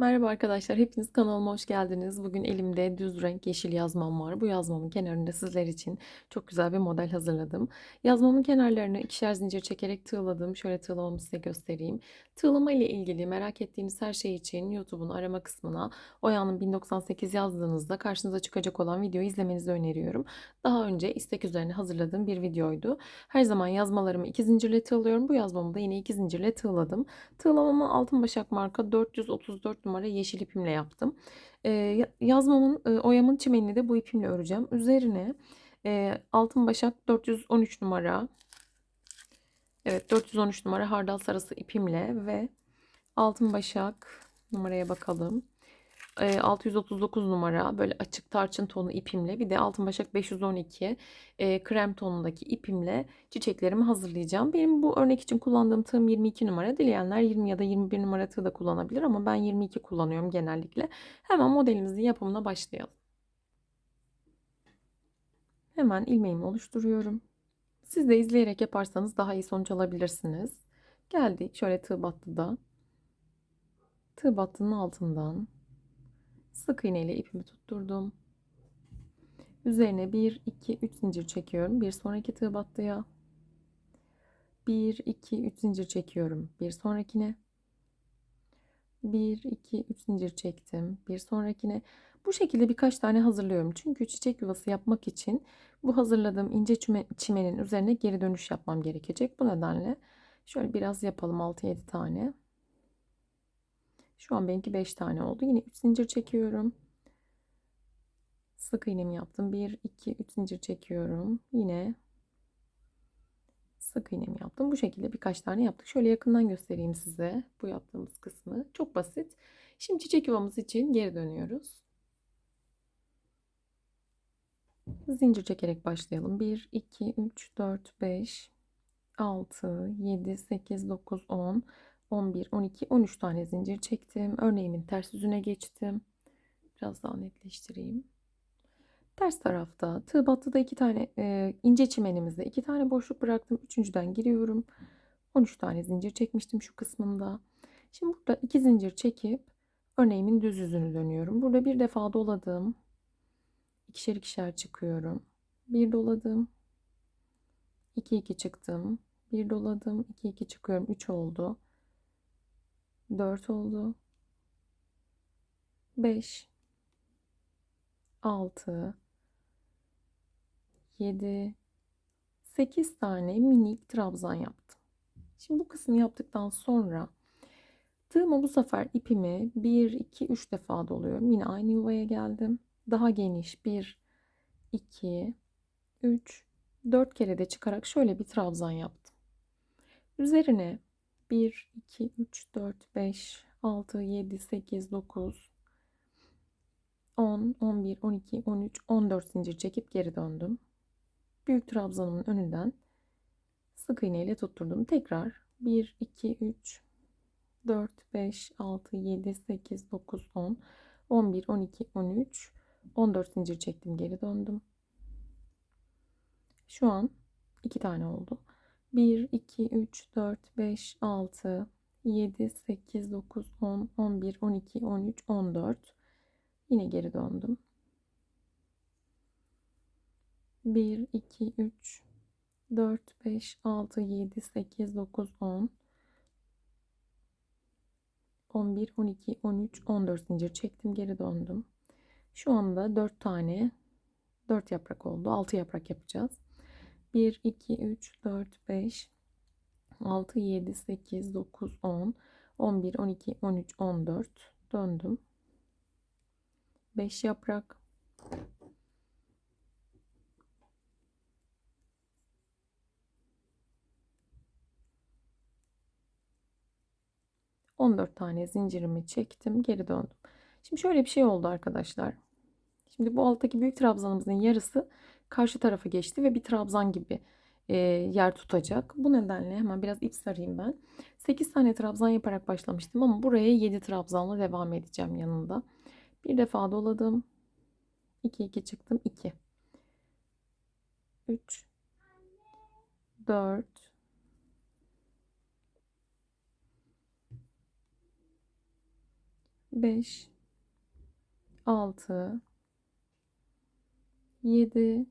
Merhaba arkadaşlar, hepiniz kanalıma hoş geldiniz. Bugün elimde düz renk yeşil yazmam var. Bu yazmamın kenarında sizler için çok güzel bir model hazırladım. Yazmamın kenarlarını ikişer zincir çekerek tığladım. Şöyle tığlamamı size göstereyim. Tığlama ile ilgili merak ettiğiniz her şey için YouTube'un arama kısmına Oya'nın 1098 yazdığınızda karşınıza çıkacak olan videoyu izlemenizi öneriyorum. Daha önce istek üzerine hazırladığım bir videoydu. Her zaman yazmalarımı iki zincirle tığlıyorum. Bu yazmamı da yine iki zincirle tığladım. Tığlamamı altın başak marka 434 numara yeşil ipimle yaptım. Ee, yazmamın, e, oyamın çimenini de bu ipimle öreceğim. Üzerine e, altın başak 413 numara Evet 413 numara hardal sarısı ipimle ve altın başak numaraya bakalım. 639 numara böyle açık tarçın tonu ipimle bir de altın başak 512 e, krem tonundaki ipimle çiçeklerimi hazırlayacağım. Benim bu örnek için kullandığım tığım 22 numara. Dileyenler 20 ya da 21 numara tığ da kullanabilir ama ben 22 kullanıyorum genellikle. Hemen modelimizin yapımına başlayalım. Hemen ilmeğimi oluşturuyorum. Siz de izleyerek yaparsanız daha iyi sonuç alabilirsiniz. Geldik şöyle tığ battıda. Tığ battının altından Sık iğne ile ipimi tutturdum. Üzerine 1, 2, 3 zincir çekiyorum. Bir sonraki tığ battıya. 1, 2, 3 zincir çekiyorum. Bir sonrakine. 1, 2, 3 zincir çektim. Bir sonrakine. Bu şekilde birkaç tane hazırlıyorum. Çünkü çiçek yuvası yapmak için bu hazırladığım ince çimenin üzerine geri dönüş yapmam gerekecek. Bu nedenle şöyle biraz yapalım 6-7 tane. Şu an benimki 5 tane oldu. Yine 3 zincir çekiyorum. Sık iğnemi yaptım. 1, 2, 3 zincir çekiyorum. Yine sık iğnemi yaptım. Bu şekilde birkaç tane yaptık. Şöyle yakından göstereyim size bu yaptığımız kısmı. Çok basit. Şimdi çiçek yuvamız için geri dönüyoruz. Zincir çekerek başlayalım. 1, 2, 3, 4, 5, 6, 7, 8, 9, 10, 11, 12, 13 tane zincir çektim. Örneğimin ters yüzüne geçtim. Biraz daha netleştireyim. Ters tarafta tığ battıda iki tane e, ince çimenimizde iki tane boşluk bıraktım. Üçüncüden giriyorum. 13 tane zincir çekmiştim şu kısmında. Şimdi burada iki zincir çekip örneğimin düz yüzünü dönüyorum. Burada bir defa doladım. İkişer ikişer çıkıyorum. Bir doladım. 2 2 çıktım. Bir doladım. 2 2 çıkıyorum. 3 oldu. 4 oldu. 5 6 7 8 tane minik trabzan yaptım. Şimdi bu kısmı yaptıktan sonra tığımı bu sefer ipimi 1 2 3 defa doluyorum. Yine aynı yuvaya geldim. Daha geniş 1 2 3 4 kere de çıkarak şöyle bir trabzan yaptım. Üzerine 1, 2, 3, 4, 5, 6, 7, 8, 9, 10, 11, 12, 13, 14 zincir çekip geri döndüm. Büyük trabzanımın önünden sık iğne ile tutturdum. Tekrar 1, 2, 3, 4, 5, 6, 7, 8, 9, 10, 11, 12, 13, 14 zincir çektim geri döndüm. Şu an iki tane oldu. 1, 2, 3, 4, 5, 6, 7, 8, 9, 10, 11, 12, 13, 14. Yine geri döndüm. 1, 2, 3, 4, 5, 6, 7, 8, 9, 10. 11, 12, 13, 14 zincir çektim. Geri döndüm. Şu anda 4 tane 4 yaprak oldu. 6 yaprak yapacağız. 1, 2, 3, 4, 5, 6, 7, 8, 9, 10, 11, 12, 13, 14 döndüm. 5 yaprak. On dört tane zincirimi çektim. Geri döndüm. Şimdi şöyle bir şey oldu arkadaşlar. Şimdi bu alttaki büyük trabzanımızın yarısı karşı tarafa geçti ve bir trabzan gibi e, yer tutacak. Bu nedenle hemen biraz ip sarayım ben. 8 tane trabzan yaparak başlamıştım ama buraya 7 trabzanla devam edeceğim yanında. Bir defa doladım. 2 2 çıktım 2 3 4 5 5 6 7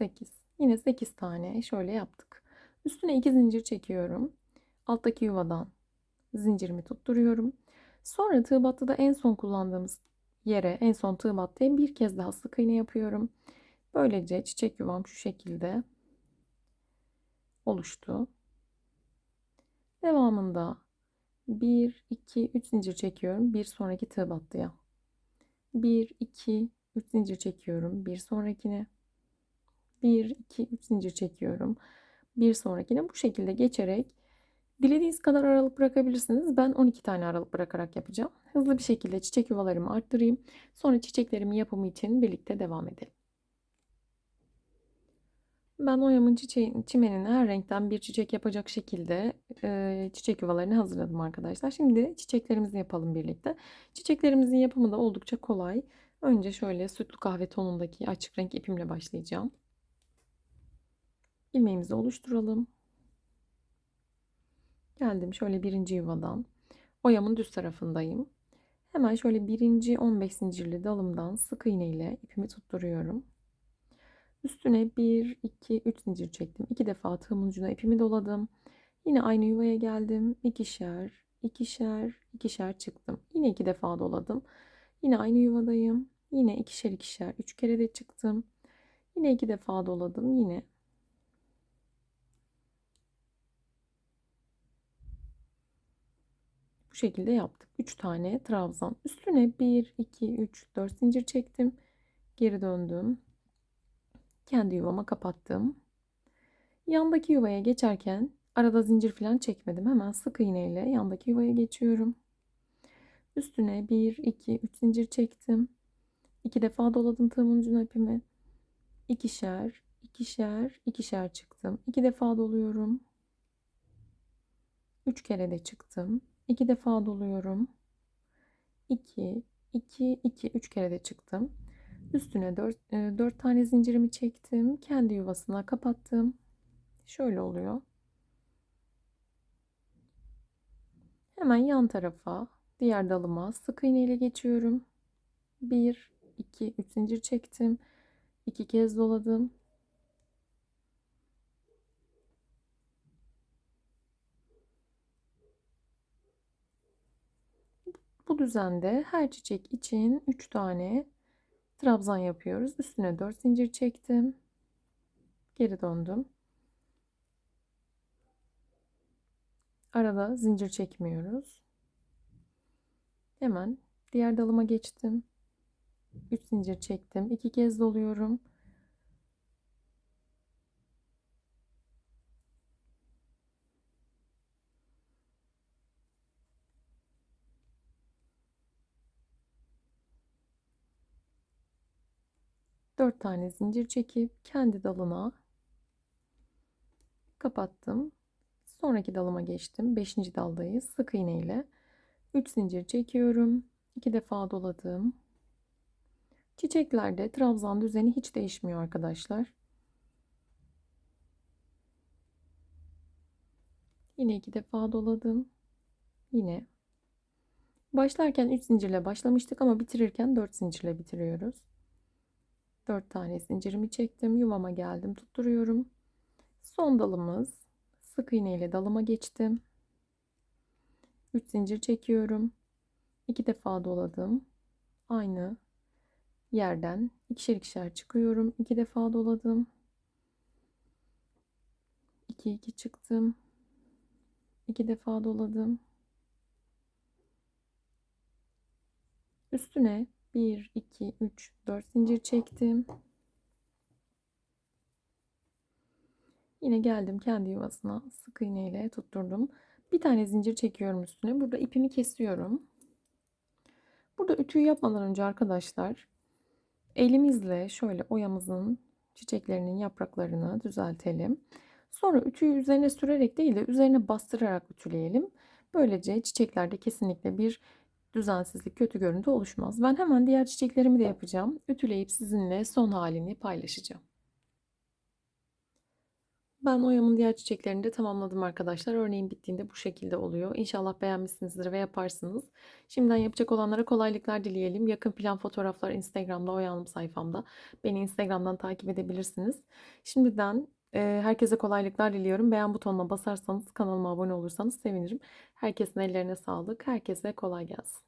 8 yine 8 tane şöyle yaptık. Üstüne 2 zincir çekiyorum. Alttaki yuvadan zincirimi tutturuyorum. Sonra tığ battıda en son kullandığımız yere en son tığ battıya bir kez daha sık iğne yapıyorum. Böylece çiçek yuvam şu şekilde oluştu. Devamında 1 2 3 zincir çekiyorum bir sonraki tığ battıya. 1 2 3 zincir çekiyorum bir sonrakine. 1 2 3 zincir çekiyorum bir sonrakine bu şekilde geçerek dilediğiniz kadar aralık bırakabilirsiniz. Ben 12 tane aralık bırakarak yapacağım. Hızlı bir şekilde çiçek yuvalarımı arttırayım. Sonra çiçeklerimin yapımı için birlikte devam edelim. Ben oyamın çiçeğin, çimenine her renkten bir çiçek yapacak şekilde e, çiçek yuvalarını hazırladım arkadaşlar. Şimdi çiçeklerimizi yapalım birlikte. Çiçeklerimizin yapımı da oldukça kolay. Önce şöyle sütlü kahve tonundaki açık renk ipimle başlayacağım. İlmeğimizi oluşturalım. Geldim şöyle birinci yuvadan. Oyamın düz tarafındayım. Hemen şöyle birinci 15 zincirli dalımdan sık iğne ile ipimi tutturuyorum. Üstüne 1, 2, 3 zincir çektim. 2 defa tığımın ucuna ipimi doladım. Yine aynı yuvaya geldim. İkişer, ikişer, ikişer çıktım. Yine 2 defa doladım. Yine aynı yuvadayım. Yine ikişer ikişer 3 kere de çıktım. Yine 2 defa doladım. Yine şekilde yaptık. 3 tane trabzan. Üstüne 1, 2, 3, 4 zincir çektim. Geri döndüm kendi yuvama kapattım. Yandaki yuvaya geçerken arada zincir falan çekmedim. Hemen sık iğne ile yandaki yuvaya geçiyorum. Üstüne 1, 2, 3 zincir çektim. 2 defa doladım tığımın ucuna ipimi. İkişer, ikişer, ikişer çıktım. 2 defa doluyorum. 3 kere de çıktım. 2 defa doluyorum. 2, 2, 2, 3 kere de çıktım. Üstüne 4, 4 e, tane zincirimi çektim. Kendi yuvasına kapattım. Şöyle oluyor. Hemen yan tarafa diğer dalıma sık iğne ile geçiyorum. 1 2 3 zincir çektim. 2 kez doladım. Bu düzende her çiçek için 3 tane trabzan yapıyoruz. Üstüne 4 zincir çektim. Geri döndüm. Arada zincir çekmiyoruz. Hemen diğer dalıma geçtim. 3 zincir çektim. 2 kez doluyorum. Dört tane zincir çekip kendi dalına kapattım. Sonraki dalıma geçtim. Beşinci daldayız. Sık iğne ile 3 zincir çekiyorum. 2 defa doladım. Çiçeklerde trabzan düzeni hiç değişmiyor arkadaşlar. Yine iki defa doladım. Yine başlarken 3 zincirle başlamıştık ama bitirirken 4 zincirle bitiriyoruz. 4 tane zincirimi çektim. Yuvama geldim. Tutturuyorum. Son dalımız. Sık iğne ile dalıma geçtim. 3 zincir çekiyorum. 2 defa doladım. Aynı yerden ikişer ikişer çıkıyorum. 2 defa doladım. 2 2 çıktım. 2 defa doladım. Üstüne 1, 2, 3, 4 zincir çektim. Yine geldim kendi yuvasına sık iğne ile tutturdum. Bir tane zincir çekiyorum üstüne. Burada ipimi kesiyorum. Burada ütüyü yapmadan önce arkadaşlar elimizle şöyle oyamızın çiçeklerinin yapraklarını düzeltelim. Sonra ütüyü üzerine sürerek değil de üzerine bastırarak ütüleyelim. Böylece çiçeklerde kesinlikle bir düzensizlik, kötü görüntü oluşmaz. Ben hemen diğer çiçeklerimi de yapacağım. Ütüleyip sizinle son halini paylaşacağım. Ben oyamın diğer çiçeklerini de tamamladım arkadaşlar. Örneğin bittiğinde bu şekilde oluyor. İnşallah beğenmişsinizdir ve yaparsınız. Şimdiden yapacak olanlara kolaylıklar dileyelim. Yakın plan fotoğraflar Instagram'da Oya sayfamda. Beni Instagram'dan takip edebilirsiniz. Şimdiden herkese kolaylıklar diliyorum. Beğen butonuna basarsanız kanalıma abone olursanız sevinirim. Herkesin ellerine sağlık. Herkese kolay gelsin.